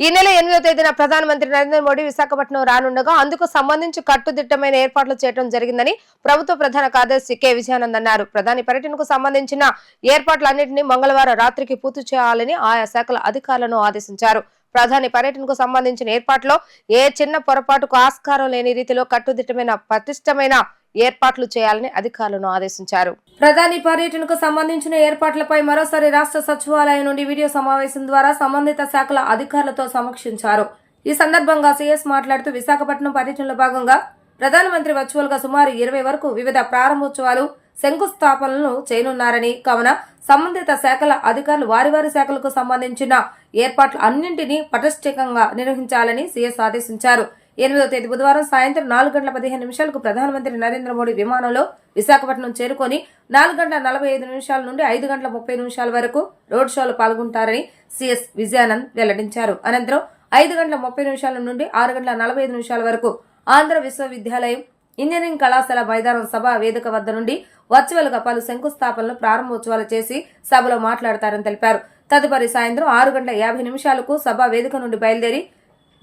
ఈ నెల ఎనిమిదో తేదీన ప్రధానమంత్రి నరేంద్ర మోడీ విశాఖపట్నం రానుండగా అందుకు సంబంధించి కట్టుదిట్టమైన ఏర్పాట్లు చేయడం జరిగిందని ప్రభుత్వ ప్రధాన కార్యదర్శి కె. విజయానంద్ అన్నారు. ప్రధాని పర్యటనకు సంబంధించిన ఏర్పాట్లన్నింటినీ మంగళవారం రాత్రికి పూర్తి చేయాలని ఆయా శాఖల అధికారులను ఆదేశించారు. ప్రధాని పర్యటనకు సంబంధించిన ఏర్పాట్లో ఏ చిన్న పొరపాటుకు ఆస్కారం లేని రీతిలో కట్టుదిట్టమైన పటిష్టమైన ఏర్పాట్లు చేయాలని అధికారులను ఆదేశించారు. ప్రధాని పర్యటనకు సంబంధించిన ఏర్పాట్లపై మరోసారి రాష్ట్ర సచివాలయం నుండి వీడియో సమావేశం ద్వారా సంబంధిత శాఖల అధికారులతో సమీక్షించారు. ఈ సందర్భంగా సీఎస్ మాట్లాడుతూ విశాఖపట్నం పర్యటనలో భాగంగా ప్రధానమంత్రి వర్చువల్గా సుమారు ఇరవై వరకు వివిధ ప్రారంభోత్సవాలు శంకుస్థాపనలను చేయనున్నారని కావున సంబంధిత శాఖల అధికారులు వారి వారి శాఖలకు సంబంధించిన ఏర్పాట్లు అన్నింటినీ పటిష్టంగా నిర్వహించాలని సీఎస్ ఆదేశించారు. ఎనిమిదో తేదీ బుధవారం సాయంత్రం నాలుగు గంటల పదిహేను నిమిషాలకు ప్రధానమంత్రి నరేంద్ర మోడీ విమానంలో విశాఖపట్నం చేరుకొని నాలుగు గంటల నలభై ఐదు నిమిషాల నుండి ఐదు గంటల ముప్పై నిమిషాల వరకు రోడ్ షోలో పాల్గొంటారని సీఎస్ విజయానంద్ వెల్లడించారు. అనంతరం ఐదు గంటల ముప్పై నిమిషాల నుండి ఆరు గంటల నలభై ఐదు నిమిషాల వరకు ఆంధ్ర విశ్వవిద్యాలయం ఇంజనీరింగ్ కళాశాల మైదానం సభ వేదిక వద్ద నుండి వర్చువల్గా పలు శంకుస్థాపనలు ప్రారంభోత్సవాలు చేసి సభలో మాట్లాడతారని తెలిపారు. తదుపరి సాయంత్రం ఆరు గంటల యాభై నిమిషాలకు సభ వేదిక నుండి బయలుదేరి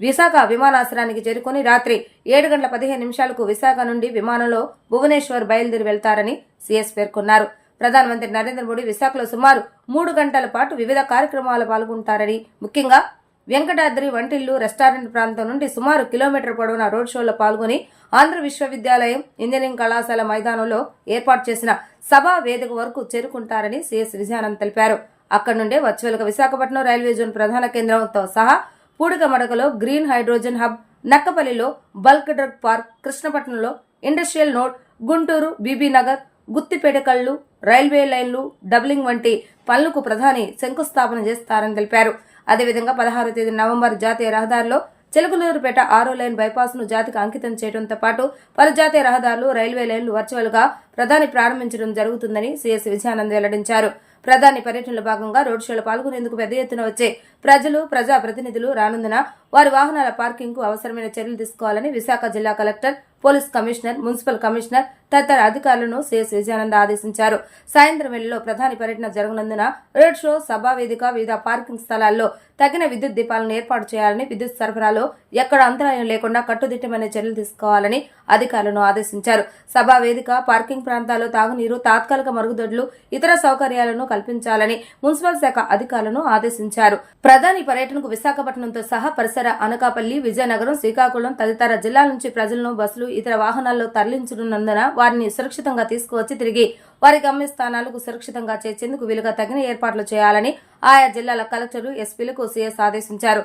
విశాఖ విమానాశ్రయానికి చేరుకుని రాత్రి ఏడు గంటల పదిహేను నిమిషాలకు విశాఖ నుండి విమానంలో భువనేశ్వర్ బయలుదేరి వెళ్తారని సీఎస్ పేర్కొన్నారు. ప్రధానమంత్రి నరేంద్ర మోడీ విశాఖలో సుమారు మూడు గంటల పాటు వివిధ కార్యక్రమాలు పాల్గొంటారని ముఖ్యంగా వెంకటాద్రి వంటిల్లు రెస్టారెంట్ ప్రాంతం నుండి సుమారు కిలోమీటర్ పొడవున రోడ్ షోలో పాల్గొని ఆంధ్ర విశ్వవిద్యాలయం ఇంజనీరింగ్ కళాశాల మైదానంలో ఏర్పాటు చేసిన సభా వేదిక వరకు చేరుకుంటారని సీఎస్ విజయానంద్ తెలిపారు. అక్కడి నుండే వర్చువల్గా విశాఖపట్నం రైల్వే జోన్ ప్రధాన కేంద్రంతో సహా పూడిక మడకలో గ్రీన్ హైడ్రోజన్ హబ్ నక్కపల్లిలో బల్క్ డ్రగ్ పార్క్ కృష్ణపట్నంలో ఇండస్ట్రియల్ నోడ్ గుంటూరు బీబీనగర్ గుత్తిపేట కళ్ళు రైల్వే లైన్లు డబ్లింగ్ వంటి పనులకు ప్రధాని శంకుస్థాపన చేస్తారని తెలిపారు. అదేవిధంగా పదహారు తేదీ నవంబర్ జాతీయ రహదారిలో చిలకలూరుపేట ఆరో లైన్ బైపాస్ను జాతికి అంకితం చేయడంతో పాటు పలు జాతీయ రహదారులు రైల్వే లైన్లు వర్చువల్గా ప్రధాని ప్రారంభించడం జరుగుతుందని సీఎస్ విజయానంద్ వెల్లడించారు. ప్రధాని పర్యటనలో భాగంగా రోడ్ షోలో పాల్గొనేందుకు పెద్ద ఎత్తున వచ్చే ప్రజలు ప్రజా ప్రతినిధులు రానుందున వారి వాహనాల పార్కింగ్కు అవసరమైన చర్యలు తీసుకోవాలని విశాఖ జిల్లా collector police commissioner municipal commissioner తదితర అధికారులను సిఎస్ విజయానంద్ ఆదేశించారు. సాయంత్రం వేళలో ప్రధాని పర్యటన జరగనందున రోడ్ షో సభా వేదిక వివిధ పార్కింగ్ స్థలాల్లో తగిన విద్యుత్ దీపాలను ఏర్పాటు చేయాలని విద్యుత్ సరఫరాలో ఎక్కడ అంతరాయం లేకుండా కట్టుదిట్టమైన చర్యలు తీసుకోవాలని అధికారులను ఆదేశించారు. సభా వేదిక పార్కింగ్ ప్రాంతాల్లో తాగునీరు తాత్కాలిక మరుగుదొడ్లు ఇతర సౌకర్యాలను కల్పించాలని మున్సిపల్ శాఖ అధికారులను ఆదేశించారు. ప్రధాని పర్యటనకు విశాఖపట్నంతో సహా పరిసర అనకాపల్లి విజయనగరం శ్రీకాకుళం తదితర జిల్లాల నుంచి ప్రజలను బస్సులు ఇతర వాహనాల్లో తరలించనున్నందున వారిని సురక్షితంగా తీసుకువచ్చి తిరిగి వారి గమ్యస్థానాలకు సురక్షితంగా చేర్చేందుకు వీలుగా తగిన ఏర్పాట్లు చేయాలని ఆయా జిల్లాల కలెక్టర్లు ఎస్పీలకు సీఎస్ ఆదేశించారు.